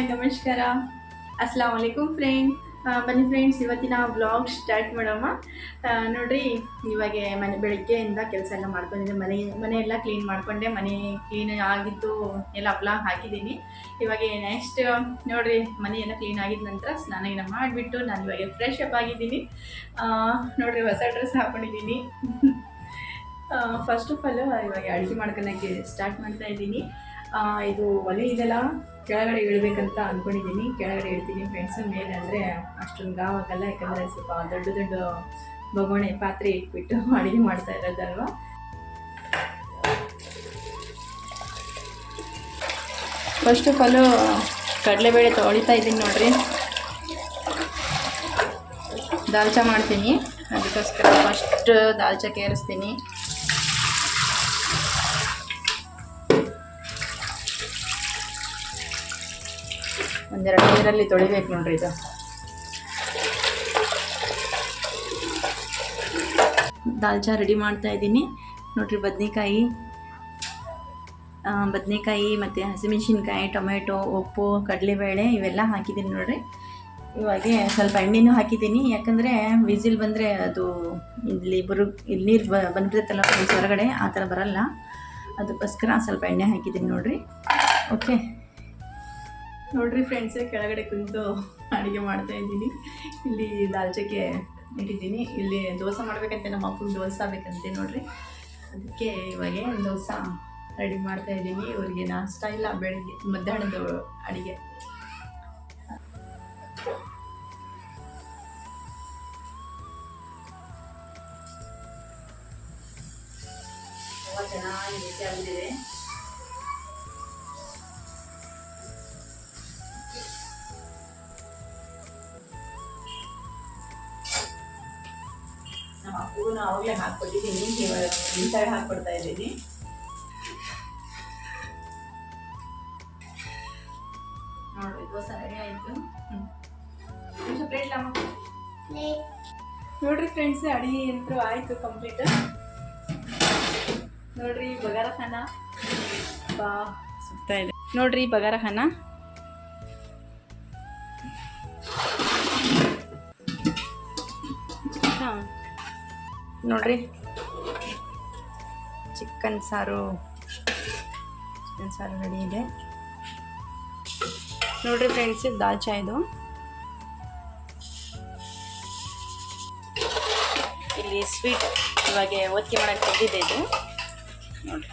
Hi, ನಮಸ್ಕಾರ. ಅಸ್ಲಾಂ ವಲೈಕುಮ್ ಫ್ರೆಂಡ್. ಬನ್ನಿ ಫ್ರೆಂಡ್ಸ್, ಇವತ್ತಿನ ಬ್ಲಾಗ್ ಸ್ಟಾರ್ಟ್ ಮಾಡೋಣ. ನೋಡ್ರಿ, ಇವಾಗ ಮನೆ ಬೆಳಗ್ಗೆಯಿಂದ ಕೆಲಸ ಎಲ್ಲ ಮಾಡ್ಕೊಂಡಿದ್ದೆ ಮನೆ ಮನೆ ಎಲ್ಲ ಕ್ಲೀನ್ ಮಾಡಿಕೊಂಡೆ. ಮನೆ ಕ್ಲೀನ್ ಆಗಿದ್ದು ಎಲ್ಲ ಬ್ಲಾಗ್ ಹಾಕಿದ್ದೀನಿ. ಇವಾಗ ನೆಕ್ಸ್ಟ್ ನೋಡ್ರಿ, ಮನೆ ಎಲ್ಲ ಕ್ಲೀನ್ ಆಗಿದ ನಂತರ ಸ್ನಾನ ಏನ ಮಾಡಿಬಿಟ್ಟು ನಾನು ಇವಾಗ ಫ್ರೆಶ್ ಅಪ್ ಆಗಿದ್ದೀನಿ. ನೋಡ್ರಿ, ಹೊಸ ಡ್ರೆಸ್ ಹಾಕ್ಕೊಂಡಿದ್ದೀನಿ ಫಸ್ಟ್ ಆಫ್ ಆಲ್ ಇವಾಗ ಅಡುಗೆ ಮಾಡ್ಕೊಳಕ್ಕೆ ಸ್ಟಾರ್ಟ್ ಮಾಡ್ತಾ ಇದ್ದೀನಿ. ಇದು ಒಲೆ ಇದೆಲ್ಲ ಕೆಳಗಡೆ ಇಡಬೇಕಂತ ಅಂದ್ಕೊಂಡಿದ್ದೀನಿ ಕೆಳಗಡೆ ಇಡ್ತೀನಿ ಫ್ರೆಂಡ್ಸ್ ಮೇಲೆ ಅಂದರೆ ಅಷ್ಟೊಂದು ಗಾವಾಗಲ್ಲ ಯಾಕಂದರೆ ಸ್ವಲ್ಪ ದೊಡ್ಡ ದೊಡ್ಡ ಬೊಗಣೆ ಪಾತ್ರೆ ಇಟ್ಬಿಟ್ಟು ಅಡುಗೆ ಮಾಡ್ತಾ ಇರೋದಲ್ವ? ಫಸ್ಟ್ ಆಫ್ ಆಲು ಕಡಲೆಬೇಳೆ ತೊಳಿತಾ ಇದ್ದೀನಿ ನೋಡ್ರಿ. ದಾಲ್ಚಾ ಮಾಡ್ತೀನಿ. ಅದಕ್ಕೋಸ್ಕರ ಫಸ್ಟ್ ದಾಲ್ಚಾ ಕೇರಿಸ್ತೀನಿ. ಒಂದೆರಡು ನೀರಲ್ಲಿ ತೊಳಿಬೇಕು ನೋಡ್ರಿ ಇದು ದಾಲ್ಚ ರೆಡಿ ಮಾಡ್ತಾ ಇದ್ದೀನಿ. ನೋಡ್ರಿ ಬದನೆಕಾಯಿ ಬದನೆಕಾಯಿ ಮತ್ತು ಹಸಿಮೆಣ್ಸಿನ್ಕಾಯಿ, ಟೊಮೆಟೊ, ಉಪ್ಪು, ಕಡಲೆಬೇಳೆ ಇವೆಲ್ಲ ಹಾಕಿದ್ದೀನಿ ನೋಡ್ರಿ. ಇವಾಗ ಸ್ವಲ್ಪ ಎಣ್ಣೆನೂ ಹಾಕಿದ್ದೀನಿ. ಯಾಕಂದರೆ ವಿಸಿಲ್ ಬಂದರೆ ಅದು ಇಲ್ಲಿ ಬರು, ಇಲ್ಲಿ ನೀರು ಬ, ಬಂದ್ಬಿಡುತ್ತಲ್ಲ ಹೊರಗಡೆ, ಆ ಥರ ಬರಲ್ಲ. ಅದಕ್ಕೋಸ್ಕರ ಸ್ವಲ್ಪ ಎಣ್ಣೆ ಹಾಕಿದ್ದೀನಿ ನೋಡ್ರಿ. ಓಕೆ ನೋಡ್ರಿ ಫ್ರೆಂಡ್ಸ್ ಕೆಳಗಡೆ ಕುಂತು ಅಡುಗೆ ಮಾಡ್ತಾ ಇದ್ದೀನಿ. ಇಲ್ಲಿ ದಾಲ್ಚಕ್ಕೆ ಇಟ್ಟಿದ್ದೀನಿ. ಇಲ್ಲಿ ದೋಸೆ ಮಾಡ್ಬೇಕಂತೆ, ನಮ್ಮ ಅಪ್ಪನ ದೋಸೆ ಬೇಕಂತೆ ನೋಡ್ರಿ. ಅದಕ್ಕೆ ಇವಾಗ ದೋಸೆ ರೆಡಿ ಮಾಡ್ತಾ ಇದ್ದೀನಿ. ಇವರಿಗೆ ನಾಷ್ಟ ಇಲ್ಲ, ಬೆಳಗ್ಗೆ, ಮಧ್ಯಾಹ್ನದ ಅಡುಗೆ. ಚೆನ್ನಾಗಿ ಬಿಸಿ ಅಪ್ಪಗೂ ಆವಾಗಲೇ ಹಾಕ್ಕೊಟ್ಟಿದ್ದೀನಿ ಇವಾಗ ಇನ್ಸೈಡ್ ಹಾಕ್ಕೊಡ್ತಾ ಇದ್ದೀನಿ. ಆಯಿತು. ಹ್ಞೂ ನೋಡ್ರಿ ಫ್ರೆಂಡ್ಸ್ ಅಡಿಗೆ ಅಂತೂ ಆಯಿತು ಕಂಪ್ಲೀಟ್ ನೋಡ್ರಿ, ಬಗಾರ ಖಾನ. ಬಾ. ಸುತ್ತಾ ಇದೆ. ನೋಡ್ರಿ, ಬಗಾರ ಖಾನ. ಹಾಂ. ನೋಡ್ರಿ. ಚಿಕನ್ ಸಾರು. ಚಿಕನ್ ಸಾರು ರೆಡಿ ಇದೆ. ನೋಡ್ರಿ ಫ್ರೆಂಡ್ಸ್ ದಾಲ್ಚಾ ಇದು. ಇಲ್ಲಿ ಸ್ವೀಟ್ ಇವಾಗ ಒತ್ತಿ ಮಾಡಕ್ಕೆ ತೆಗೆದಿದೆ ಇದು. ನೋಡ್ರಿ.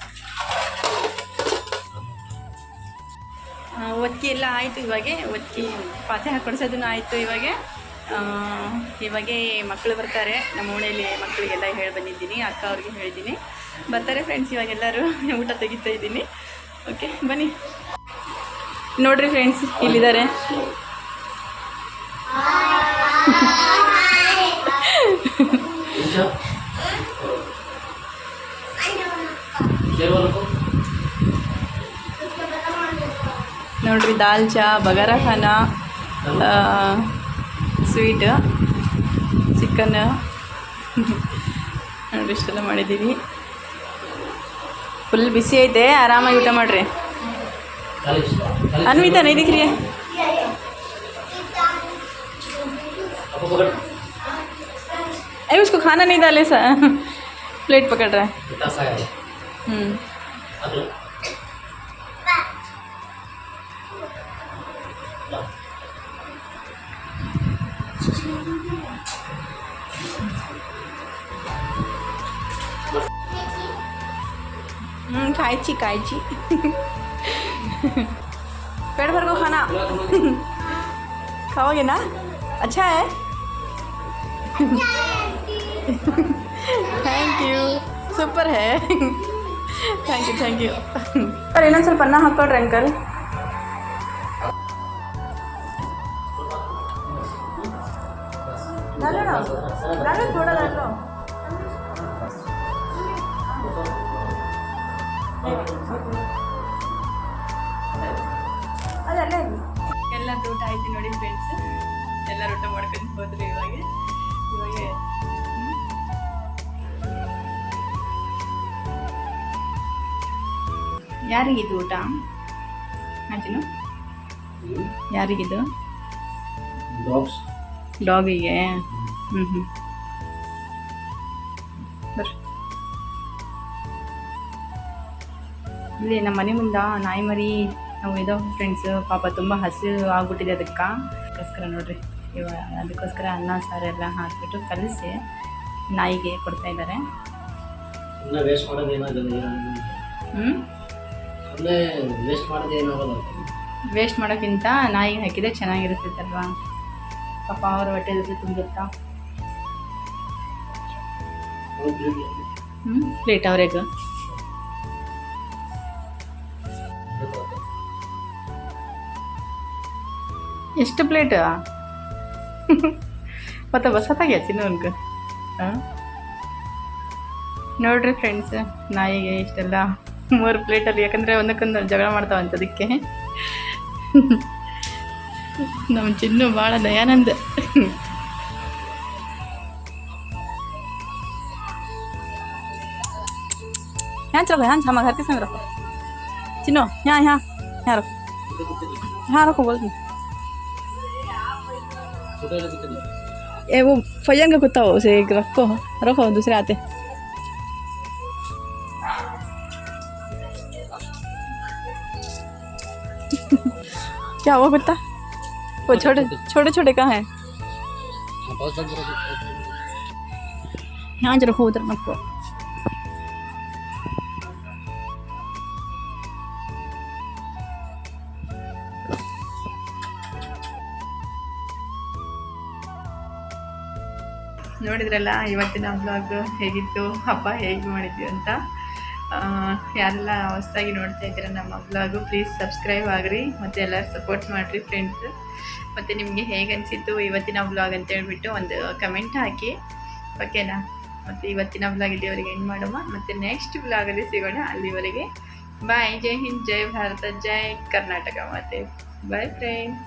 ಆ, ಒತ್ತಿಗೆ ಎಲ್ಲ ಆಯಿತು ಇವಾಗೆ. ಒತ್ತಿ ಪಾತ್ರೆ ಹಾಕೊಡ್ಸೋದನ್ನು ಆಯಿತು ಇವಾಗ. ಇವಾಗ ಮಕ್ಕಳು ಬರ್ತಾರೆ. ನಮ್ಮ ಓಣೆಯಲ್ಲಿ ಮಕ್ಕಳಿಗೆಲ್ಲ ಹೇಳಿ ಬಂದಿದ್ದೀನಿ. ಅಕ್ಕ ಅವ್ರಿಗೆ ಹೇಳಿದ್ದೀನಿ. ಬರ್ತಾರೆ ಫ್ರೆಂಡ್ಸ್ ಇವಾಗೆಲ್ಲರೂ. ಊಟ ತೆಗಿತಾ ಇದ್ದೀನಿ. ಓಕೆ ಬನ್ನಿ. ನೋಡ್ರಿ ಫ್ರೆಂಡ್ಸ್ ಇಲ್ಲಿದ್ದಾರೆ. ನೋಡ್ರಿ ದಾಲ್ ಚಾ ಬಗಾರ ಖಾನ ಸ್ವೀಟ್ ಚಿಕನ್ ನೋಡ್ರಿ ಇಷ್ಟೆಲ್ಲ ಮಾಡಿದ್ದೀವಿ ಫುಲ್ ಬಿಸಿ ಐತೆ ಆರಾಮಾಗಿ ಊಟ ಮಾಡ್ರಿ ಅನ್ವಿತಾ नहीं दिख रही है अरे उसको खाना नहीं डाले सा प्लेट पकड़ रहा है हम्म खायची खायची पेट भर को खाना खाओगे ना अच्छा है thank you super hey thank you thank you sir ಇನ್ನೊಂದು ಸ್ವಲ್ಪ ಅನ್ನ ಹಾಕ್ಕೊಡ್ರಿ ಅಂಕಲ್ ನನಗೆ ಕೊಡೋದನ್ನು ಅದಲ್ಲೇ ಎಲ್ಲ ಊಟ ಆಯ್ತು ನೋಡಿ ಫ್ರೆಂಡ್ಸ್ ಎಲ್ಲ ಊಟ ಮಾಡ್ಕೊಂಡು ಹೋದ್ರಿ ಇವಾಗ. ಇವಾಗ ಯಾರಿಗಿದು ಊಟ? ಅಜ್ಜಿನು ಯಾರಿಗಿದು? ಬಾಕ್ಸ್ ಡಾಗಿಗೆ ಹ್ಞೂ ಹ್ಞೂ ಬರ್ರಿ ಇಲ್ಲಿ ನಮ್ಮ ಮನೆ ಮುಂದೆ ನಾಯಿ ಮರಿ ನಾವು ಇದೋ ಫ್ರೆಂಡ್ಸು ಪಾಪ ತುಂಬ ಹಸಿ ಆಗ್ಬಿಟ್ಟಿದೆ ಅದಕ್ಕೆ. ಅದಕ್ಕೋಸ್ಕರ ನೋಡಿರಿ ಇವಾಗ ಅದಕ್ಕೋಸ್ಕರ ಅನ್ನ ಸಾರು ಎಲ್ಲ ಹಾಕ್ಬಿಟ್ಟು ಕಲಿಸಿ ನಾಯಿಗೆ ಕೊಡ್ತಾ ಇದ್ದಾರೆ. ವೇಸ್ಟ್ ಮಾಡೋಕ್ಕಿಂತ ನಾಯಿಗೆ ಹಾಕಿದರೆ ಚೆನ್ನಾಗಿರುತ್ತಲ್ವಾ ಪಾಪ ಅವ್ರ ಹೊಟ್ಟೆದಲ್ಲಿ ತುಂಬುತ್ತಾ ಹ್ಞೂ ಪ್ಲೇಟ್ ಅವ್ರಿಗೆ. ಎಷ್ಟು ಪ್ಲೇಟ್ ಮತ್ತೆ ಬಸತ್ತಾಗ್ಯಾ ಚಿನ್ನು ಅನ್ಕ ಹಾಂ ನೋಡ್ರಿ ಫ್ರೆಂಡ್ಸ್ ನಾಯಿಗೆ ಇಷ್ಟೆಲ್ಲ ಮೂರು ಪ್ಲೇಟಲ್ಲಿ ಯಾಕಂದರೆ ಒಂದಕ್ಕೊಂದು ಜಗಳ ಮಾಡ್ತಾವಂತ ಅದಕ್ಕೆ. ನಮ್ಮ ಚಿನ್ನು ಭಾಳ ದಯಾನಂದ ह्या रखो ह्या छामा घर के संग रखो चिनो यहाँ यहाँ यहाँ रखो हाँ रखो बोल दी ए वो फैजन का कुत्ता हो उसे एक रखो रखो दूसरे आते क्या हुआ कुत्ता वो छोटे छोटे छोटे कहाँ है यहाँ रखो उधर रखो ನೋಡಿದ್ರಲ್ಲ ಇವತ್ತಿನ ಬ್ಲಾಗ್ ಹೇಗಿತ್ತು ಹಬ್ಬ ಹೇಗೆ ಮಾಡಿದ್ವಿ ಅಂತ ಆ, ಯಾರೆಲ್ಲ ಹೊಸ್ದಾಗಿ ನೋಡ್ತಾ ಇದ್ದೀರಾ ನಮ್ಮ ಬ್ಲಾಗು ಪ್ಲೀಸ್ ಸಬ್ಸ್ಕ್ರೈಬ್ ಆಗಿರಿ, ಮತ್ತು ಎಲ್ಲರೂ ಸಪೋರ್ಟ್ ಮಾಡಿರಿ ಫ್ರೆಂಡ್ಸ್ ಮತ್ತು ನಿಮಗೆ ಹೇಗೆ ಅನಿಸಿತ್ತು ಇವತ್ತಿನ ಬ್ಲಾಗ್ ಅಂತ ಹೇಳ್ಬಿಟ್ಟು ಒಂದು ಕಮೆಂಟ್ ಹಾಕಿ. ಓಕೆನಾ ಮತ್ತು ಇವತ್ತಿನ ಬ್ಲಾಗ್ ಇಲ್ಲಿವರೆಗೆ ಎಂಡ್ ಮಾಡೋಣ. ಮತ್ತು ನೆಕ್ಸ್ಟ್ ಬ್ಲಾಗಲ್ಲಿ ಸಿಗೋಣ ಅಲ್ಲಿವರೆಗೆ. ಬಾಯ್ ಜೈ ಹಿಂದ್, ಜೈ ಭಾರತ, ಜೈ ಕರ್ನಾಟಕ ಮತ್ತು ಬಾಯ್ ಫ್ರೆಂಡ್ಸ್